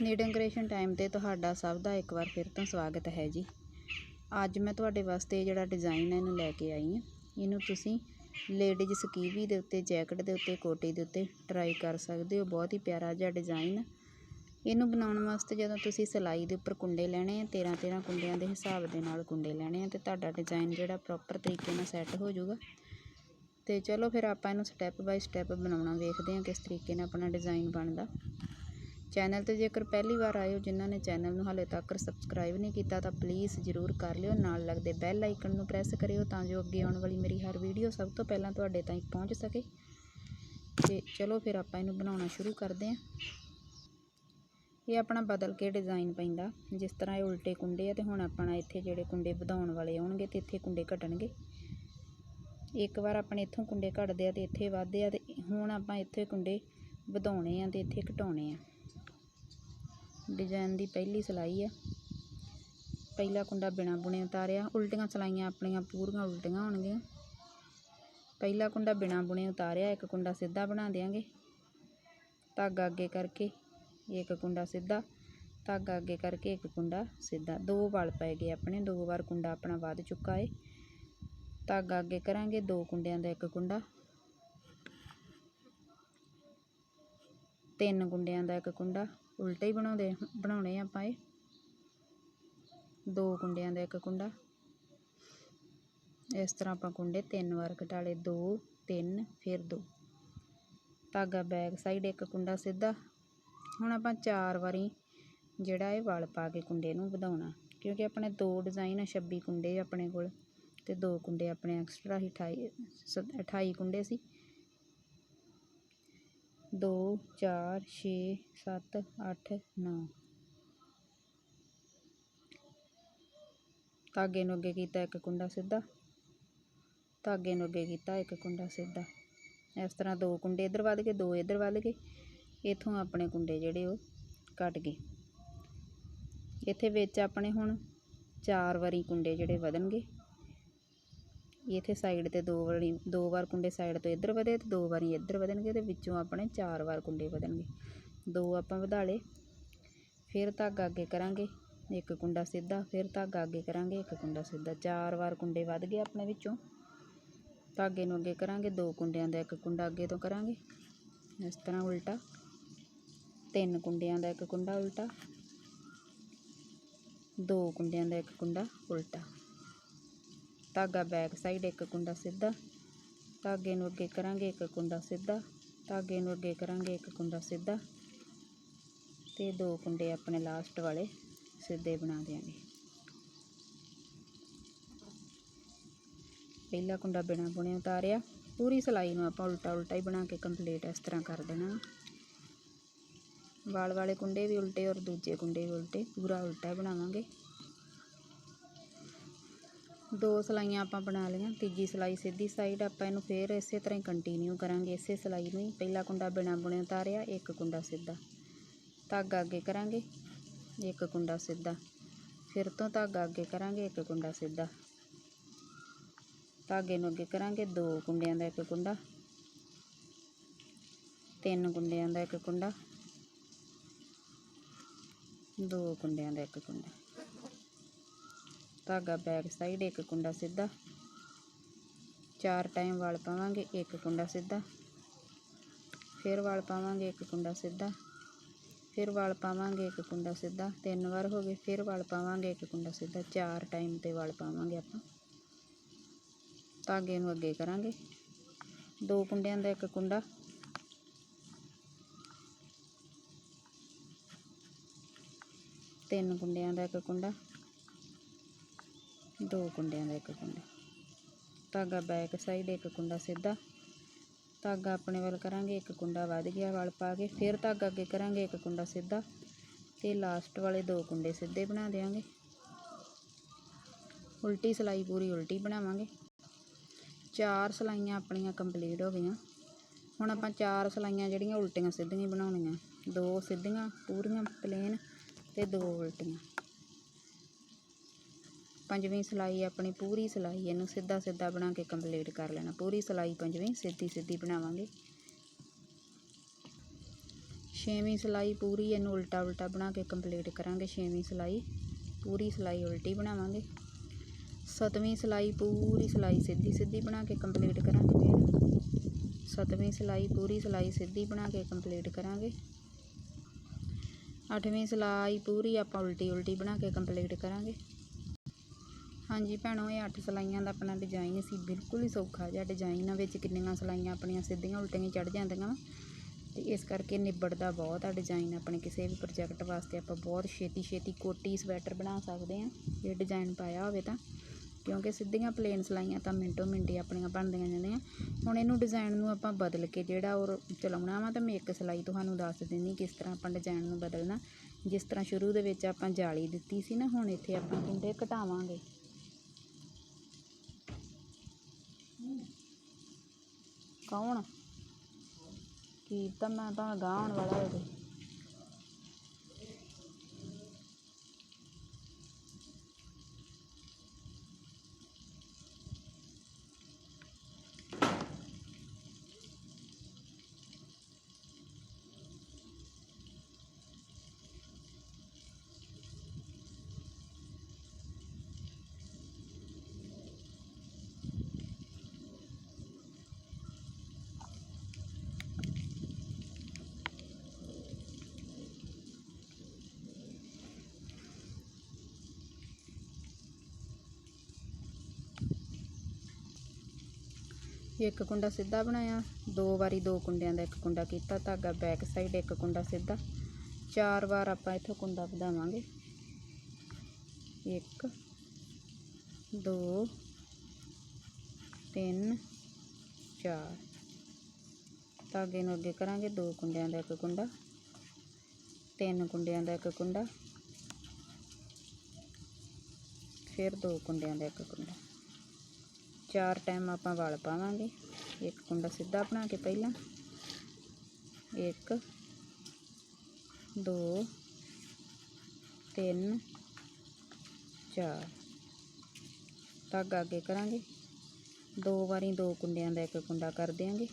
ਨੀਡਨ creation time ਤੇ ਤੁਹਾਡਾ ਸਭ ਦਾ ਇੱਕ ਵਾਰ ਫਿਰ ਤੋਂ ਸਵਾਗਤ ਹੈ ਜੀ। ਅੱਜ ਮੈਂ ਤੁਹਾਡੇ ਵਾਸਤੇ ਇਹ ਜਿਹੜਾ ਡਿਜ਼ਾਈਨ ਹੈ ਇਹਨੂੰ ਲੈ ਕੇ ਆਈ ਹਾਂ। ਇਹਨੂੰ ਤੁਸੀਂ ਲੇਡੀਜ਼ ਸਕੀਵੀ ਦੇ ਉੱਤੇ, ਜੈਕਟ ਦੇ ਉੱਤੇ, ਕੋਟੀ ਦੇ ਉੱਤੇ ਟਰਾਈ ਕਰ ਸਕਦੇ ਹੋ। ਬਹੁਤ ਹੀ ਪਿਆਰਾ ਜਿਹਾ ਡਿਜ਼ਾਈਨ। ਇਹਨੂੰ ਬਣਾਉਣ ਵਾਸਤੇ ਜਦੋਂ ਤੁਸੀਂ ਸਿਲਾਈ ਦੇ ਉੱਪਰ ਕੁੰਡੇ ਲੈਣੇ ਆ 13 13 ਕੁੰਡਿਆਂ ਦੇ ਹਿਸਾਬ ਦੇ ਨਾਲ ਕੁੰਡੇ ਲੈਣੇ ਆ, ਤੇ ਤੁਹਾਡਾ ਡਿਜ਼ਾਈਨ ਜਿਹੜਾ ਪ੍ਰੋਪਰ ਤਰੀਕੇ ਨਾਲ ਸੈੱਟ ਹੋ ਜਾਊਗਾ। ਤੇ ਚਲੋ ਫਿਰ ਆਪਾਂ ਇਹਨੂੰ ਸਟੈਪ ਬਾਈ ਸਟੈਪ ਬਣਾਉਣਾ ਵੇਖਦੇ ਹਾਂ ਕਿਸ ਤਰੀਕੇ ਨਾਲ ਆਪਣਾ ਡਿਜ਼ਾਈਨ ਬਣਦਾ। ਚੈਨਲ ਤੇ ਜੇਕਰ ਪਹਿਲੀ ਵਾਰ ਆਏ ਹੋ ਜਿਨ੍ਹਾਂ ਨੇ ਚੈਨਲ ਨੂੰ ਹਾਲੇ ਤੱਕ ਸਬਸਕ੍ਰਾਈਬ ਨਹੀਂ ਕੀਤਾ, ਤਾਂ ਪਲੀਜ਼ ਜ਼ਰੂਰ ਕਰ ਲਿਓ। ਨਾਲ ਲੱਗਦੇ ਬੈਲ ਆਈਕਨ ਨੂੰ ਪ੍ਰੈਸ ਕਰਿਓ ਤਾਂ ਜੋ ਅੱਗੇ ਆਉਣ ਵਾਲੀ ਮੇਰੀ ਹਰ ਵੀਡੀਓ ਸਭ ਤੋਂ ਪਹਿਲਾਂ ਤੁਹਾਡੇ ਤਾਈਂ ਪਹੁੰਚ ਸਕੇ। ਤੇ ਚਲੋ ਫਿਰ ਆਪਾਂ ਇਹਨੂੰ ਬਣਾਉਣਾ ਸ਼ੁਰੂ ਕਰਦੇ ਹਾਂ। ਇਹ ਆਪਣਾ ਬਦਲ ਕੇ ਡਿਜ਼ਾਈਨ ਪੈਂਦਾ। ਜਿਸ ਤਰ੍ਹਾਂ ਇਹ ਉਲਟੇ ਕੁੰਡੇ ਆ ਤੇ ਹੁਣ ਆਪਣਾ ਇੱਥੇ ਜਿਹੜੇ ਕੁੰਡੇ ਵਧਾਉਣ ਵਾਲੇ ਆਉਣਗੇ ਤੇ ਇੱਥੇ ਕੁੰਡੇ ਘਟਣਗੇ। ਇੱਕ ਵਾਰ ਆਪਣੇ ਇੱਥੋਂ ਕੁੰਡੇ ਘਟਦੇ ਆ ਤੇ ਇੱਥੇ ਵੱਧਦੇ ਆ ਤੇ ਹੁਣ ਆਪਾਂ ਇੱਥੇ ਕੁੰਡੇ ਵਧਾਉਣੇ ਆ ਤੇ ਇੱਥੇ ਘਟਾਉਣੇ ਆ। ਡਿਜ਼ਾਇਨ ਦੀ ਪਹਿਲੀ ਸਿਲਾਈ ਆ। ਪਹਿਲਾ ਕੁੰਡਾ ਬਿਨਾ ਬੁਣੇ ਉਤਾਰਿਆ। ਉਲਟੀਆਂ ਸਲਾਈਆਂ ਆਪਣੀਆਂ ਪੂਰੀਆਂ ਉਲਟੀਆਂ ਹੋਣਗੀਆਂ। ਪਹਿਲਾ ਕੁੰਡਾ ਬਿਨਾ ਬੁਣੇ ਉਤਾਰਿਆ। ਇੱਕ ਕੁੰਡਾ ਸਿੱਧਾ ਬਣਾ ਦਿਆਂਗੇ। ਧਾਗਾ ਅੱਗੇ ਕਰਕੇ ਇੱਕ ਕੁੰਡਾ ਸਿੱਧਾ। ਧਾਗਾ ਅੱਗੇ ਕਰਕੇ ਇੱਕ ਕੁੰਡਾ ਸਿੱਧਾ। ਦੋ ਵਲ ਪੈ ਗਏ ਆਪਣੇ। ਦੋ ਵਾਰ ਕੁੰਡਾ ਆਪਣਾ ਵੱਧ ਚੁੱਕਾ ਏ। ਧਾਗਾ ਅੱਗੇ ਕਰਾਂਗੇ। ਦੋ ਕੁੰਡਿਆਂ ਦਾ ਇੱਕ ਕੁੰਡਾ। ਤਿੰਨ ਕੁੰਡਿਆਂ ਦਾ ਇੱਕ ਕੁੰਡਾ। ਉਲਟਾ ਹੀ ਬਣਾਉਂਦੇ, ਬਣਾਉਣੇ ਆਪਾਂ ਇਹ। ਦੋ ਕੁੰਡਿਆਂ ਦਾ ਇੱਕ ਕੁੰਡਾ। ਇਸ ਤਰ੍ਹਾਂ ਆਪਾਂ ਕੁੰਡੇ ਤਿੰਨ ਵਾਰ ਘਟਾਲੇ ਦੋ, ਤਿੰਨ, ਫਿਰ ਦੋ। ਧਾਗਾ ਬੈਕ ਸਾਈਡ ਇੱਕ ਕੁੰਡਾ ਸਿੱਧਾ। ਹੁਣ ਆਪਾਂ ਚਾਰ ਵਾਰੀ ਜਿਹੜਾ ਇਹ ਵਲ ਪਾ ਕੇ ਕੁੰਡੇ ਨੂੰ ਵਧਾਉਣਾ, ਕਿਉਂਕਿ ਆਪਣੇ ਦੋ ਡਿਜ਼ਾਈਨ ਆ 26 ਕੁੰਡੇ ਆਪਣੇ ਕੋਲ ਤੇ ਦੋ ਕੁੰਡੇ ਆਪਣੇ ਐਕਸਟਰਾ ਹੀ 28 28 ਕੁੰਡੇ ਸੀ। 2 4 6 7 8 9 ਧਾਗੇ ਨੂੰ ਅੱਗੇ ਕੀਤਾ ਇੱਕ ਕੁੰਡਾ ਸਿੱਧਾ। ਧਾਗੇ ਨੂੰ ਅੱਗੇ ਕੀਤਾ ਇੱਕ ਕੁੰਡਾ ਸਿੱਧਾ। ਇਸ ਤਰ੍ਹਾਂ ਦੋ ਕੁੰਡੇ ਇੱਧਰ ਵੱਧ ਗਏ, ਦੋ ਇੱਧਰ ਵੱਧ ਗਏ। ਇਥੋਂ ਆਪਣੇ ਕੁੰਡੇ ਜਿਹੜੇ ਉਹ ਕੱਟ ਗਏ। ਇੱਥੇ ਵਿੱਚ ਆਪਣੇ ਹੁਣ ਚਾਰ ਵਾਰੀ ਕੁੰਡੇ ਜਿਹੜੇ ਵਧਣਗੇ। ਇੱਥੇ ਸਾਈਡ ਤੇ ਦੋ ਵਾਰੀ, ਦੋ ਵਾਰ ਕੁੰਡੇ ਸਾਈਡ ਤੋਂ ਇੱਧਰ ਵਧੇ ਤੇ ਦੋ ਵਾਰੀ ਇੱਧਰ ਵਧਣਗੇ ਤੇ ਵਿੱਚੋਂ ਆਪਣੇ ਚਾਰ ਵਾਰ ਕੁੰਡੇ ਵਧਣਗੇ। ਦੋ ਆਪਾਂ ਵਧਾ ਲਏ, ਫਿਰ ਧਾਗਾ ਅੱਗੇ ਕਰਾਂਗੇ, ਇੱਕ ਕੁੰਡਾ ਸਿੱਧਾ, ਫਿਰ ਧਾਗਾ ਅੱਗੇ ਕਰਾਂਗੇ, ਇੱਕ ਕੁੰਡਾ ਸਿੱਧਾ। ਚਾਰ ਵਾਰ ਕੁੰਡੇ ਵੱਧ ਗਏ ਆਪਣੇ ਵਿੱਚੋਂ। ਧਾਗੇ ਨੂੰ ਅੱਗੇ ਕਰਾਂਗੇ, ਦੋ ਕੁੰਡਿਆਂ ਦਾ ਇੱਕ ਕੁੰਡਾ ਅੱਗੇ ਤੋਂ ਕਰਾਂਗੇ। ਇਸ ਤਰ੍ਹਾਂ ਉਲਟਾ। ਤਿੰਨ ਕੁੰਡਿਆਂ ਦਾ ਇੱਕ ਕੁੰਡਾ ਉਲਟਾ। ਦੋ ਕੁੰਡਿਆਂ ਦਾ ਇੱਕ ਕੁੰਡਾ ਉਲਟਾ। ਧਾਗਾ ਬੈਕ ਸਾਈਡ, ਇੱਕ ਕੁੰਡਾ ਸਿੱਧਾ। ਧਾਗੇ ਨੂੰ ਅੱਗੇ ਕਰਾਂਗੇ, ਇੱਕ ਕੁੰਡਾ ਸਿੱਧਾ। ਧਾਗੇ ਨੂੰ ਅੱਗੇ ਕਰਾਂਗੇ, ਇੱਕ ਕੁੰਡਾ ਸਿੱਧਾ। ਤੇ ਦੋ ਕੁੰਡੇ ਆਪਣੇ ਲਾਸਟ ਵਾਲੇ ਸਿੱਧੇ ਬਣਾ ਦਿਆਂਗੇ। ਪਹਿਲਾ ਕੁੰਡਾ ਬਿਨਾ ਬੁਣੇ ਉਤਾਰਿਆ। ਪੂਰੀ ਸਿਲਾਈ ਨੂੰ ਆਪਾਂ ਉਲਟਾ ਉਲਟਾ ਹੀ ਬਣਾ ਕੇ ਕੰਪਲੀਟ ਇਸ ਤਰ੍ਹਾਂ ਕਰ ਦੇਣਾ। ਵਾਲ ਵਾਲੇ ਕੁੰਡੇ ਵੀ ਉਲਟੇ ਔਰ ਦੂਜੇ ਕੁੰਡੇ ਵੀ ਉਲਟੇ। ਪੂਰਾ ਉਲਟਾ ਬਣਾਵਾਂਗੇ। ਦੋ ਸਲਾਈਆਂ ਆਪਾਂ ਬਣਾ ਲਈਆਂ, ਤੀਜੀ ਸਲਾਈ ਸਿੱਧੀ ਸਾਈਡ ਆਪਾਂ ਇਹਨੂੰ ਫੇਰ ਇਸੇ ਤਰ੍ਹਾਂ ਹੀ ਕੰਟੀਨਿਊ ਕਰਾਂਗੇ, ਇਸੇ ਸਲਾਈ ਨੂੰ ਹੀ। ਪਹਿਲਾ ਕੁੰਡਾ ਬਿਨਾ ਬੁਣੇ ਉਤਾਰਿਆ, ਇੱਕ ਕੁੰਡਾ ਸਿੱਧਾ। ਧਾਗਾ ਅੱਗੇ ਕਰਾਂਗੇ, ਇੱਕ ਕੁੰਡਾ ਸਿੱਧਾ। ਫਿਰ ਤੋਂ ਧਾਗਾ ਅੱਗੇ ਕਰਾਂਗੇ, ਇੱਕ ਕੁੰਡਾ ਸਿੱਧਾ। ਧਾਗੇ ਨੂੰ ਅੱਗੇ ਕਰਾਂਗੇ, ਦੋ ਕੁੰਡਿਆਂ ਦਾ ਇੱਕ ਕੁੰਡਾ। ਤਿੰਨ ਕੁੰਡਿਆਂ ਦਾ ਇੱਕ ਕੁੰਡਾ। ਦੋ ਕੁੰਡਿਆਂ ਦਾ ਇੱਕ ਕੁੰਡਾ। ਧਾਗਾ ਬੈਕ ਸਾਈਡ ਇੱਕ ਕੁੰਡਾ ਸਿੱਧਾ। ਚਾਰ ਟਾਈਮ ਵਾਲ ਪਾਵਾਂਗੇ, ਇੱਕ ਕੁੰਡਾ ਸਿੱਧਾ। ਫਿਰ ਵਾਲ ਪਾਵਾਂਗੇ, ਇੱਕ ਕੁੰਡਾ ਸਿੱਧਾ। ਫਿਰ ਵਾਲ ਪਾਵਾਂਗੇ, ਇੱਕ ਕੁੰਡਾ ਸਿੱਧਾ। ਤਿੰਨ ਵਾਰ ਹੋ ਗਏ, ਫਿਰ ਵਾਲ ਪਾਵਾਂਗੇ, ਇੱਕ ਕੁੰਡਾ ਸਿੱਧਾ। ਚਾਰ ਟਾਈਮ ਤੇ ਵਾਲ ਪਾਵਾਂਗੇ ਆਪਾਂ। ਧਾਗੇ ਨੂੰ ਅੱਗੇ ਕਰਾਂਗੇ। ਦੋ ਕੁੰਡਿਆਂ ਦਾ ਇੱਕ ਕੁੰਡਾ। ਤਿੰਨ ਕੁੰਡਿਆਂ ਦਾ ਇੱਕ ਕੁੰਡਾ। ਦੋ ਕੁੰਡਿਆਂ ਦਾ ਇੱਕ ਕੁੰਡਾ। ਧਾਗਾ ਬੈਕ ਸਾਈਡ ਇੱਕ ਕੁੰਡਾ ਸਿੱਧਾ। ਧਾਗਾ ਆਪਣੇ ਵੱਲ ਕਰਾਂਗੇ, ਇੱਕ ਕੁੰਡਾ ਵੱਧ ਗਿਆ, ਵੱਲ ਪਾ ਕੇ ਫਿਰ ਧਾਗਾ ਅੱਗੇ ਕਰਾਂਗੇ, ਇੱਕ ਕੁੰਡਾ ਸਿੱਧਾ। ਤੇ ਲਾਸਟ ਵਾਲੇ ਦੋ ਕੁੰਡੇ ਸਿੱਧੇ ਬਣਾ ਦੇਵਾਂਗੇ ਉਲਟੀ ਸਲਾਈ ਪੂਰੀ ਉਲਟੀ ਬਣਾਵਾਂਗੇ। ਚਾਰ ਸਲਾਈਆਂ ਆਪਣੀਆਂ ਕੰਪਲੀਟ ਹੋ ਗਈਆਂ। ਹੁਣ ਆਪਾਂ ਚਾਰ ਸਲਾਈਆਂ ਜਿਹੜੀਆਂ ਉਲਟੀਆਂ ਸਿੱਧੀਆਂ ਬਣਾਉਣੀਆਂ। ਦੋ ਸਿੱਧੀਆਂ, ਪੂਰੀਆਂ ਪਲੇਨ ਤੇ ਦੋ ਉਲਟੀਆਂ। ਪੰਜਵੀਂ ਸਲਾਈ, ਆਪਣੀ ਪੂਰੀ ਸਲਾਈ, ਇਹਨੂੰ ਸਿੱਧਾ ਸਿੱਧਾ ਬਣਾ ਕੇ ਕੰਪਲੀਟ ਕਰ ਲੈਣਾ। ਪੂਰੀ ਸਲਾਈ ਪੰਜਵੀਂ, ਸਿੱਧੀ ਸਿੱਧੀ ਬਣਾਵਾਂਗੇ। ਛੇਵੀਂ ਸਿਲਾਈ ਪੂਰੀ, ਇਹਨੂੰ ਉਲਟਾ ਉਲਟਾ ਬਣਾ ਕੇ ਕੰਪਲੀਟ ਕਰਾਂਗੇ ਛੇਵੀਂ ਸਿਲਾਈ। ਪੂਰੀ ਸਿਲਾਈ ਉਲਟੀ ਬਣਾਵਾਂਗੇ। ਸੱਤਵੀਂ ਸਿਲਾਈ ਪੂਰੀ ਸਿਲਾਈ ਸਿੱਧੀ ਸਿੱਧੀ ਬਣਾ ਕੇ ਕੰਪਲੀਟ ਕਰਾਂਗੇ ਫਿਰ। ਸੱਤਵੀਂ ਸਿਲਾਈ ਪੂਰੀ ਸਿਲਾਈ ਸਿੱਧੀ ਬਣਾ ਕੇ ਕੰਪਲੀਟ ਕਰਾਂਗੇ। ਅੱਠਵੀਂ ਸਿਲਾਈ ਪੂਰੀ ਆਪਾਂ ਉਲਟੀ ਉਲਟੀ ਬਣਾ ਕੇ ਕੰਪਲੀਟ ਕਰਾਂਗੇ। ਹਾਂਜੀ ਭੈਣੋ, ਇਹ ਅੱਠ ਸਿਲਾਈਆਂ ਦਾ ਆਪਣਾ ਡਿਜ਼ਾਈਨ ਸੀ, ਬਿਲਕੁਲ ਹੀ ਸੌਖਾ। ਜਿਹਾ ਡਿਜ਼ਾਈਨ ਆ ਵਿੱਚ ਕਿੰਨੀਆਂ ਸਿਲਾਈਆਂ ਆਪਣੀਆਂ ਸਿੱਧੀਆਂ ਉਲਟੀਆਂ ਚੜ ਜਾਂਦੀਆਂ ਵਾ। ਤੇ ਇਸ ਕਰਕੇ ਨਿਬੜਦਾ ਬਹੁਤ ਆ ਡਿਜ਼ਾਈਨ ਆਪਣੇ ਕਿਸੇ ਵੀ ਪ੍ਰੋਜੈਕਟ ਵਾਸਤੇ। ਆਪਾਂ ਬਹੁਤ ਛੇਤੀ ਛੇਤੀ ਕੋਟੀ ਸਵੈਟਰ ਬਣਾ ਸਕਦੇ ਆ ਇਹ ਡਿਜ਼ਾਈਨ ਪਾਇਆ ਹੋਵੇ ਤਾਂ। ਕਿਉਂਕਿ ਸਿੱਧੀਆਂ ਪਲੇਨ ਸਿਲਾਈਆਂ ਤਾਂ ਮਿੰਟੋ ਮਿੰਟੀ ਆਪਣੀਆਂ ਬਣਦੀਆਂ ਜਾਂਦੀਆਂ। ਹੁਣ ਇਹਨੂੰ ਡਿਜ਼ਾਈਨ ਨੂੰ ਆਪਾਂ ਬਦਲ ਕੇ ਜਿਹੜਾ ਉਹ ਚਲਾਉਣਾ ਵਾ, ਤਾਂ ਮੈਂ ਇੱਕ ਸਿਲਾਈ ਤੁਹਾਨੂੰ ਦੱਸ ਦਿੰਦੀ ਕਿਸ ਤਰ੍ਹਾਂ ਆਪਾਂ ਡਿਜ਼ਾਈਨ ਨੂੰ ਬਦਲਣਾ। ਜਿਸ ਤਰ੍ਹਾਂ ਸ਼ੁਰੂ ਦੇ ਵਿੱਚ ਆਪਾਂ ਜਾਲੀ ਦਿੱਤੀ ਸੀ ਨਾ, ਹੁਣ ਇੱਥੇ ਆਪਾਂ ਕੁੰਡੇ ਘਟਾਵਾਂਗੇ। ਕੌਣ? ਕੀ ਤਾਂ ਮੈਂ ਤਾਂ ਗਾਹ ਆਉਣ ਵਾਲਾ ਹੋਵੇ ਇੱਕ ਕੁੰਡਾ ਸਿੱਧਾ ਬਣਾਇਆ, ਦੋ ਵਾਰੀ ਦੋ ਕੁੰਡਿਆਂ ਦਾ ਇੱਕ ਕੁੰਡਾ ਕੀਤਾ, ਧਾਗਾ ਬੈਕ ਸਾਈਡ ਇੱਕ ਕੁੰਡਾ ਸਿੱਧਾ। ਚਾਰ ਵਾਰ ਆਪਾਂ ਇੱਥੋਂ ਕੁੰਡਾ ਵਧਾਵਾਂਗੇ। ਇੱਕ, ਦੋ, ਤਿੰਨ, ਚਾਰ। ਧਾਗੇ ਨੂੰ ਅੱਗੇ ਕਰਾਂਗੇ, ਦੋ ਕੁੰਡਿਆਂ ਦਾ ਇੱਕ ਕੁੰਡਾ, ਤਿੰਨ ਕੁੰਡਿਆਂ ਦਾ ਇੱਕ ਕੁੰਡਾ, ਫਿਰ ਦੋ ਕੁੰਡਿਆਂ ਦਾ ਇੱਕ ਕੁੰਡਾ। ਚਾਰ ਟਾਈਮ ਆਪਾਂ ਵਾਲ ਪਾਵਾਂਗੇ। ਇੱਕ ਕੁੰਡਾ ਸਿੱਧਾ ਬਣਾ ਕੇ ਪਹਿਲਾਂ। ਇੱਕ, ਦੋ, ਤਿੰਨ, ਚਾਰ। ਧਾਗਾ ਅੱਗੇ ਕਰਾਂਗੇ। ਦੋ ਵਾਰੀ ਦੋ ਕੁੰਡਿਆਂ ਦਾ ਇੱਕ ਕੁੰਡਾ ਕਰ ਦਿਆਂਗੇ।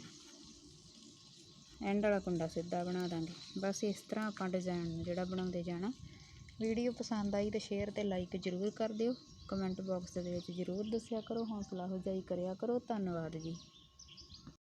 ਐਂਡ ਵਾਲਾ ਕੁੰਡਾ ਸਿੱਧਾ ਬਣਾ ਦਾਂਗੇ। ਬਸ ਇਸ ਤਰ੍ਹਾਂ ਆਪਾਂ ਡਿਜ਼ਾਈਨ ਨੂੰ ਜਿਹੜਾ ਬਣਾਉਂਦੇ ਜਾਣਾ। ਵੀਡੀਓ ਪਸੰਦ ਆਈ ਤਾਂ ਸ਼ੇਅਰ ਤੇ ਲਾਈਕ ਜ਼ਰੂਰ ਕਰ ਦਿਓ। ਕਮੈਂਟ ਬਾਕਸ ਦੇ ਵਿੱਚ ਜ਼ਰੂਰ ਦੱਸਿਆ ਕਰੋ। ਹੌਸਲਾ ਅਫਜ਼ਾਈ ਕਰਿਆ ਕਰੋ। ਧੰਨਵਾਦ ਜੀ।